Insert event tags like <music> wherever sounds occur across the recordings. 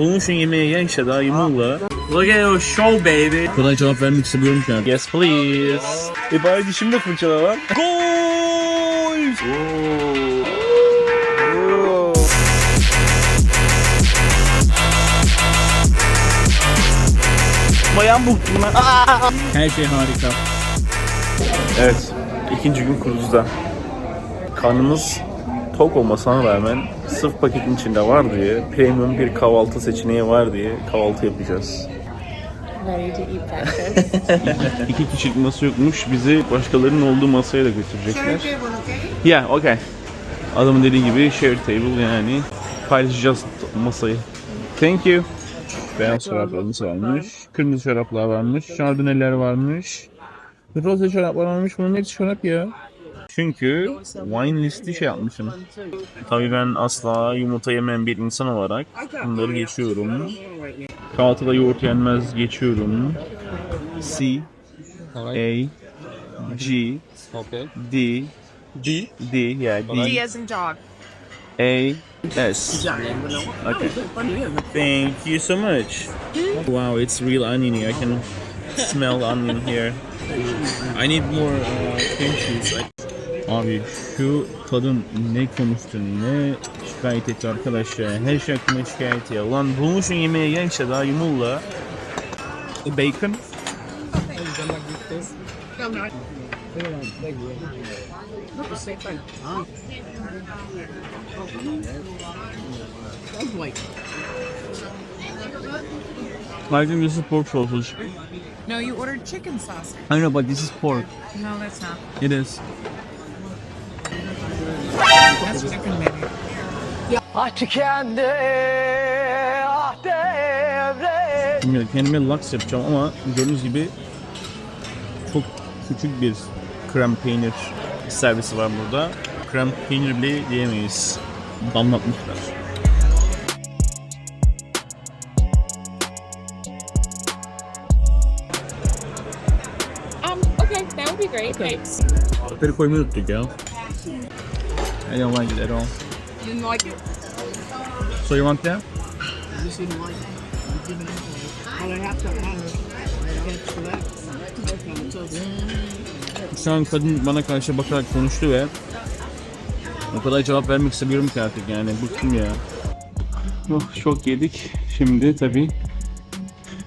Bulmuşsun yemeği ye işte daha yumulla. Look at your show baby. Kolay cevap vermek istemiyorum ki. Yes please. E bari dişimi de fırçala lan. Gol! Bayan buldum ben. Her şey harika. Evet, ikinci gün kruzda. Karnımız tok olmasına rağmen sırf paketin içinde var diye, premium bir kahvaltı seçeneği var diye kahvaltı yapacağız. Ready to eat breakfast. <laughs> İki kişilik masa yokmuş, bizi başkalarının olduğu masaya da götürecekler. Yeah, okay. Adamın dediği gibi share table yani paylaşacağız masayı. Thank you. Beyaz şaraplarımız varmış, kırmızı şaraplar varmış, şardineler varmış, roze şaraplar varmış. Bunun hepsi şarap ya. Çünkü wine listi şey yapmışım. Tabii ben asla yumurta yemeyen bir insan olarak bunları geçiyorum. Kahvaltıda yoğurt yenmez geçiyorum. C, A, G. D, D. D, yeah, D, D as in dog. A, S. Okay. Thank you so much. Wow, it's real oniony. I can smell onion here. I need more uh, cream cheese. Abi şu kadın ne konuştu ne şikayet etti arkadaş ya. Her şey hakkında şikayet ya. Ulan bulmuşsun yemeği ye işte daha yumulla. Bacon. I think this is pork sausage. No, you ordered chicken sausage. I know, but this is pork. No, that's not. It is. That's chicken, maybe. Bilmiyorum kendime laks yapacağım ama gördüğünüz gibi çok küçük bir krem peynir servisi var burada. Krem peynir bile diyemeyiz. Damlatmışlar. Um, okay, that would be great. Thanks. Kapları koymayı unuttuk ya. I don't like it at all. You didn't like it? So you want that? Just didn't like it. I have to Şu an kadın bana karşı bakarak konuştu ve o kadar cevap vermek istemiyorum ki artık yani bıktım ya. Oh, çok yedik. Şimdi tabii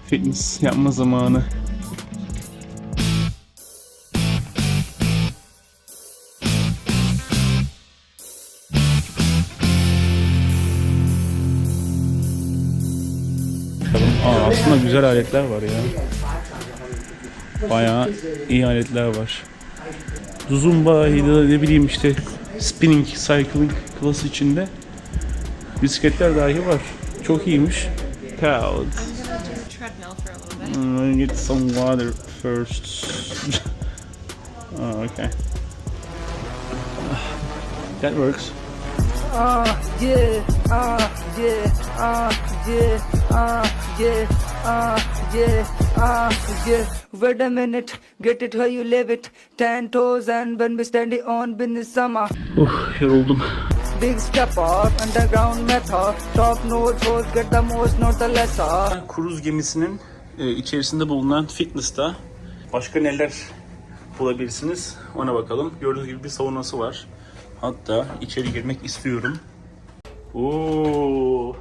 fitness yapma zamanı. Güzel aletler var ya. Bayağı iyi aletler var. Zumba ya da ne bileyim işte spinning, cycling klası içinde bisikletler dahi var. Çok iyiymiş. Bit. I'm gonna get some water first. oh, <laughs> okay. That works. Ah, yeah, ah, yeah, ah, yeah, ah, yeah, ah, yeah, ah, yeah. Wait a minute, get it how you live it. Ten toes and when we standing on business summer. Uf, yoruldum. Big step up, underground method. Top notch hoes get the most, not the lesser. Kruz gemisinin e, içerisinde bulunan fitness'ta başka neler bulabilirsiniz ona bakalım. Gördüğünüz gibi bir saunası var. Hatta içeri girmek istiyorum. Oo.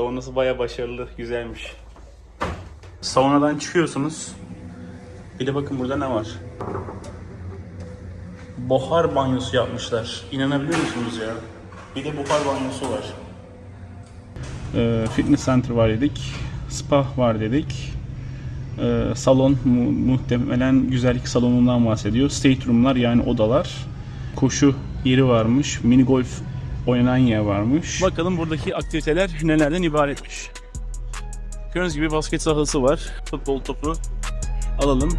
Saunası baya başarılı, güzelmiş. Saunadan çıkıyorsunuz. Bir de bakın burada ne var? Buhar banyosu yapmışlar. İnanabiliyor musunuz ya? Bir de buhar banyosu var. Ee, fitness center var dedik. Spa var dedik. Ee, salon mu- muhtemelen güzellik salonundan bahsediyor. State room'lar yani odalar. Koşu yeri varmış. Mini golf oynanan yer varmış. Bakalım buradaki aktiviteler nelerden ibaretmiş. Gördüğünüz gibi basket sahası var. Futbol topu alalım.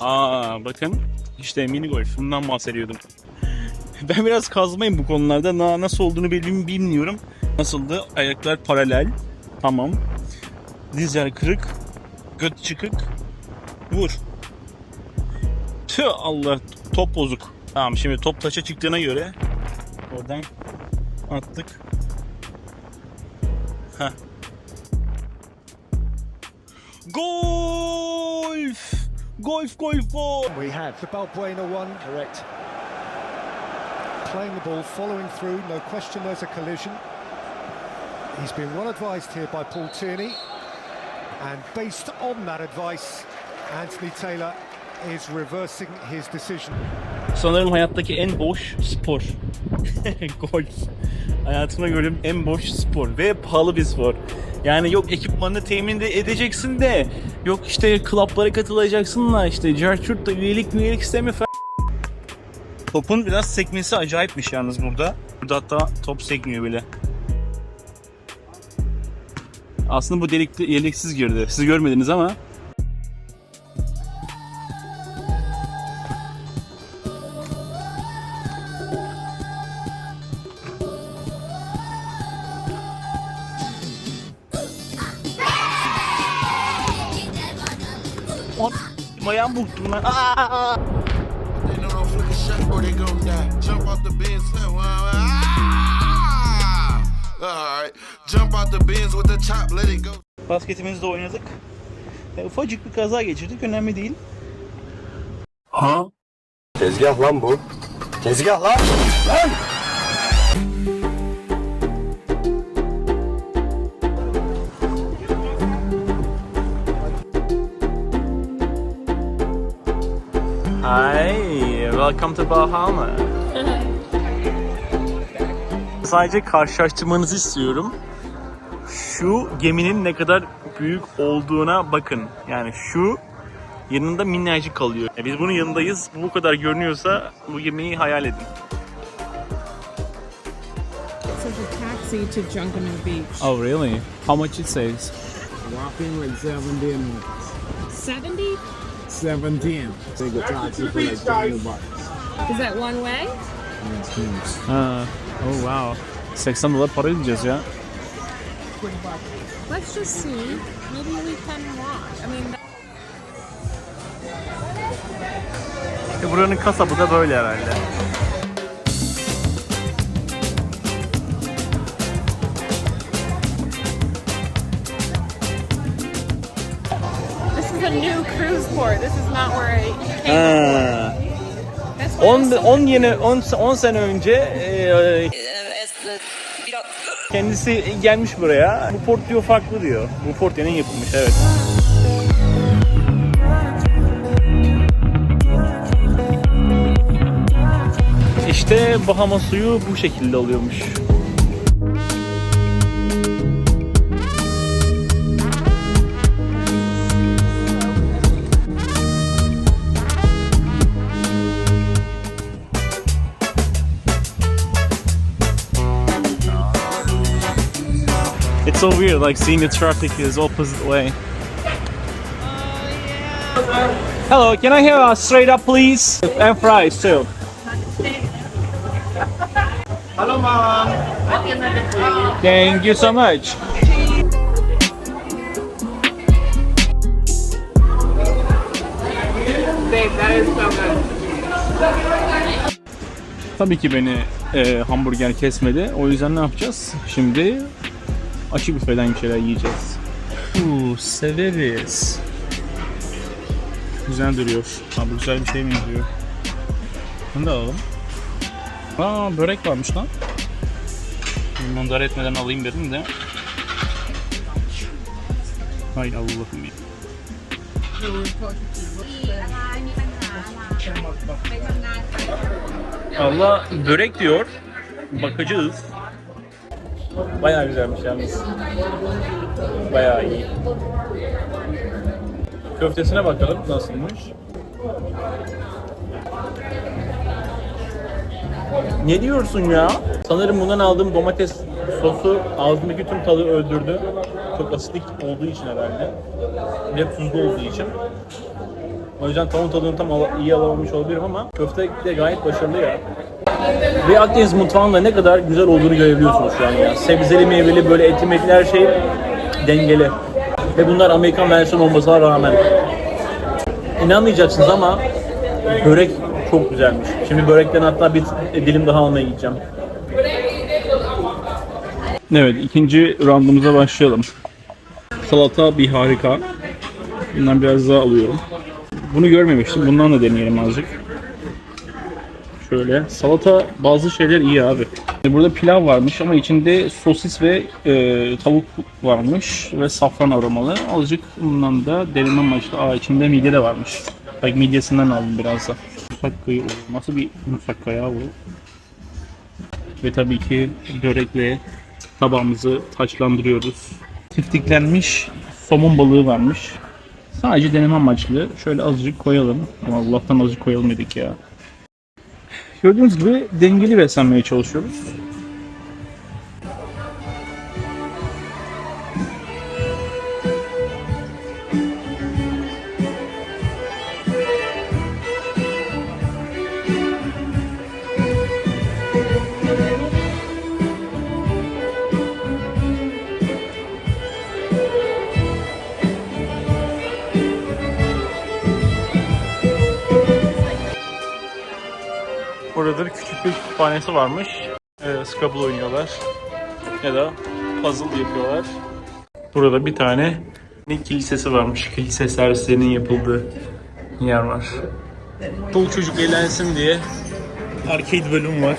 Aa bakın işte mini golf bundan bahsediyordum. Ben biraz kazmayım bu konularda. Na- Nasıl olduğunu bilmiyorum. Nasıldı? Ayaklar paralel. Tamam. Dizler kırık. Göt çıkık. Vur. Tüh Allah top bozuk. Tamam şimdi top taça çıktığına göre oradan attık. Heh. Golf! Golf, golf, golf! We have the Balbuena one. Correct. Playing the ball, following through, no question there's a collision. He's been well advised here by Paul Tierney. And based on that advice, Anthony Taylor is reversing his decision. Sanırım hayattaki en boş spor. <laughs> Golf. Hayatımda gördüğüm en boş spor ve pahalı bir spor. Yani yok ekipmanını temin de edeceksin de yok işte klaplara katılacaksın da işte Gertrude da üyelik üyelik istemiyor falan. Topun biraz sekmesi acayipmiş yalnız burada. Burada hatta top sekmiyor bile. Aslında bu delikli yeleksiz girdi. Siz görmediniz ama ayağım burktum lan. Aa! Go. Basketimizde oynadık. E, ufacık bir kaza geçirdik. Önemli değil. Tezgah lan bu. Tezgah lan. Lan! Hi, welcome to Bahama. <laughs> Sadece karşılaştırmanızı istiyorum. Şu geminin ne kadar büyük olduğuna bakın. Yani şu yanında minnacık kalıyor. Ya biz bunun yanındayız. Bu kadar görünüyorsa bu gemiyi hayal edin. Taxi to Beach. Oh really? How much it says? Walking like 70 and 70? 17. Take a taxi for like 20 bucks. Is that one way? Ha. Oh wow. 80 dolar para ödeyeceğiz ya. Let's just see. Maybe we can walk. I mean, E buranın kasabı da böyle herhalde. this is a new cruise port. This is not where I came. Ha. That's why 10 it's so 10 yeni 10 10 sene önce e, kendisi gelmiş buraya. Bu port diyor farklı diyor. Bu port yeni yapılmış evet. İşte Bahama suyu bu şekilde oluyormuş. So weird, like seeing the traffic is opposite way. Hello, can I have a straight up, please? And fries too. Hello, mom. Thank you so much. Tabii ki beni e, hamburger kesmedi. O yüzden ne yapacağız? Şimdi açık büfeden bir şeyler yiyeceğiz. Uuu severiz. Güzel duruyor. Ha bu güzel bir şey benziyor. Bunu da alalım. Aa börek varmış lan. Mandar etmeden alayım dedim de. Hay Allah'ım ya. Allah börek diyor. Bakacağız. Bayağı güzelmiş yalnız. Bayağı iyi. Köftesine bakalım nasılmış. Ne diyorsun ya? Sanırım bundan aldığım domates sosu ağzımdaki tüm tadı öldürdü. Çok asitlik olduğu için herhalde. De tuzlu olduğu için. O yüzden tavuğun tadını tam iyi alamamış olabilirim ama köfte de gayet başarılı ya. Ve Akdeniz mutfağında ne kadar güzel olduğunu görebiliyorsunuz şu an ya. Sebzeli, meyveli, böyle etli metli her şey dengeli. Ve bunlar Amerikan versiyonu olmasına rağmen. İnanmayacaksınız ama börek çok güzelmiş. Şimdi börekten hatta bir dilim daha almaya gideceğim. Evet ikinci roundumuza başlayalım. Salata bir harika. Bundan biraz daha alıyorum. Bunu görmemiştim. Bundan da deneyelim azıcık. Şöyle. Salata bazı şeyler iyi abi. Burada pilav varmış ama içinde sosis ve e, tavuk varmış ve safran aromalı. Azıcık bundan da deneme amaçlı. Aa içinde midye de varmış. Bak midyesinden aldım biraz da. Musakkayı Nasıl bir musakka ya bu? Ve tabii ki börekle tabağımızı taçlandırıyoruz. Tiftiklenmiş somon balığı varmış. Sadece deneme amaçlı. Şöyle azıcık koyalım. Ama Allah'tan azıcık koyalım dedik ya. Gördüğünüz gibi dengeli beslenmeye çalışıyoruz. Burada da küçük bir kütüphanesi varmış. Ee, Scrabble oynuyorlar. Ya da puzzle yapıyorlar. Burada bir tane ne kilisesi varmış. Kilise servislerinin yapıldığı yer var. Çoluk çocuk eğlensin diye arcade bölüm var.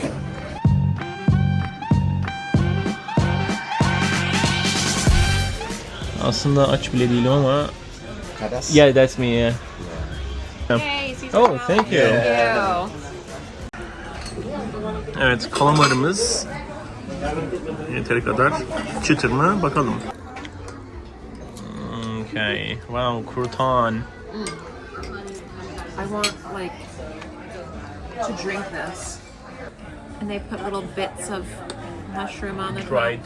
Aslında aç bile değilim ama Yeah, that's me, yeah. Hey, Oh, thank you. you. Evet, kalamarımız yeteri kadar çıtır mı? Bakalım. Okay. Wow, crouton. I want like to drink this. And they put little bits of mushroom on the. Dried.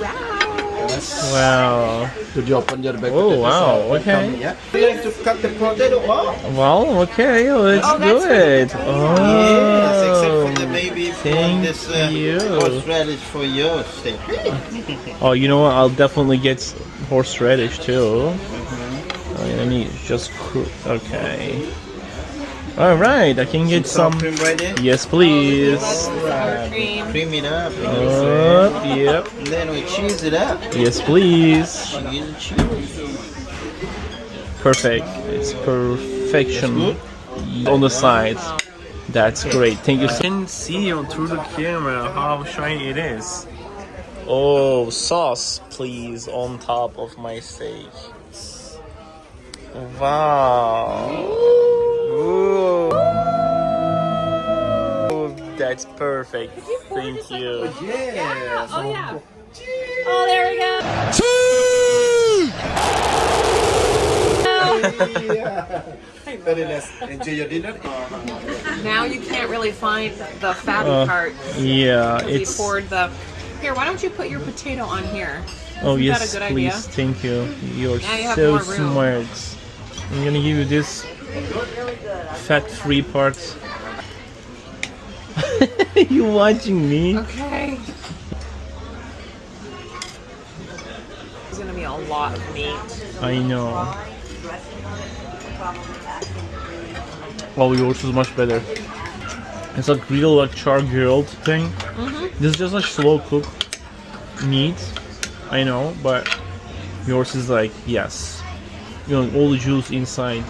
Wow. Wow. Could you open your bag? Oh, wow. Okay. Yeah. You like to cut the potato off? Well, okay, let's Oh, do that's it. Yes, except Oh. for the baby thank this uh, you. horseradish for your steak. <laughs> Oh, you know what? I'll definitely get horseradish too. Oh, I need just cru- okay. All right, I can get some. Cream ready? Yes, oh, please. Cream. Cream it up. Up, uh, yep. And then we cheese it up. Yes, please. Cheese, cheese. Perfect. It's perfection on the sides. That's great. Thank you. I can see you through the camera how shiny it is. Oh, sauce, please, on top of my steak. Wow. Ooh. That's perfect. Thank you. Yeah. Oh yeah. Oh, there we go. Very nice. Enjoy your dinner. Now you can't really find the fatty Uh, part. Yeah, because we poured the. Here, why don't you put your potato on here? Oh Isn't that yes, a good please. idea? Thank you. You're Now you so more smart. I'm gonna give you this fat-free part. <laughs> you watching me? Okay. It's gonna be a lot of meat. I know. Oh, yours is much better. It's like real like char grilled thing. Mm-hmm. This is just like slow cooked meat. I know, but yours is like yes, you know all the juice inside.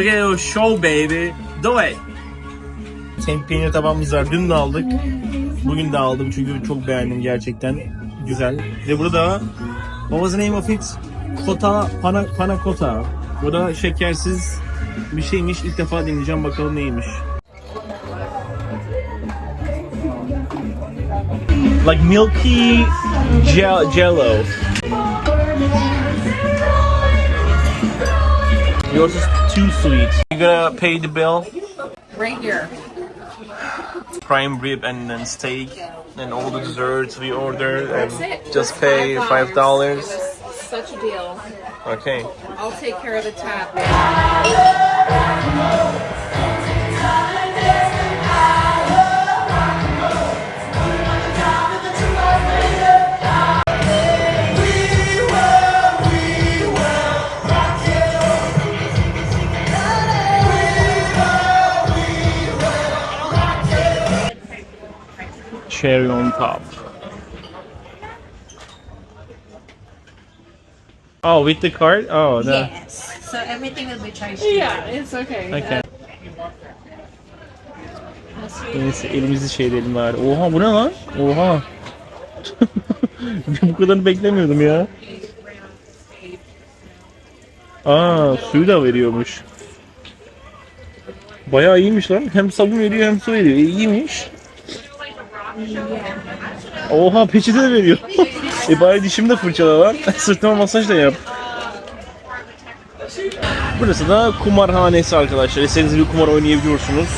Your show baby. Do it. Senin peynir tabağımız var. Dün de aldık. Bugün de aldım çünkü çok beğendim gerçekten. Güzel. Ve burada What was the name of it? Kota, pana, pana kota. Bu da şekersiz bir şeymiş. İlk defa deneyeceğim bakalım neymiş. Like milky gel jello. Yours is too sweet. You gonna pay the bill? Right here. prime rib and then steak and all the desserts we ordered and just pay five dollars. Such a deal. Okay. I'll take care of the tab. Cherry on top. Oh, with the card? Oh, the, Yes. So everything will be charged. Yeah, it's okay. Okay. Neyse elimizi şey edelim bari. Oha bu ne lan? Oha. <laughs> bu kadarını beklemiyordum ya. Aa suyu da veriyormuş. Bayağı iyiymiş lan. Hem sabun veriyor hem su veriyor. İyiymiş. Oha peçete de veriyor. e bari dişimi de fırçala lan. <laughs> Sırtıma masaj da yap. Burası da kumarhanesi arkadaşlar. İstediğiniz bir kumar oynayabiliyorsunuz.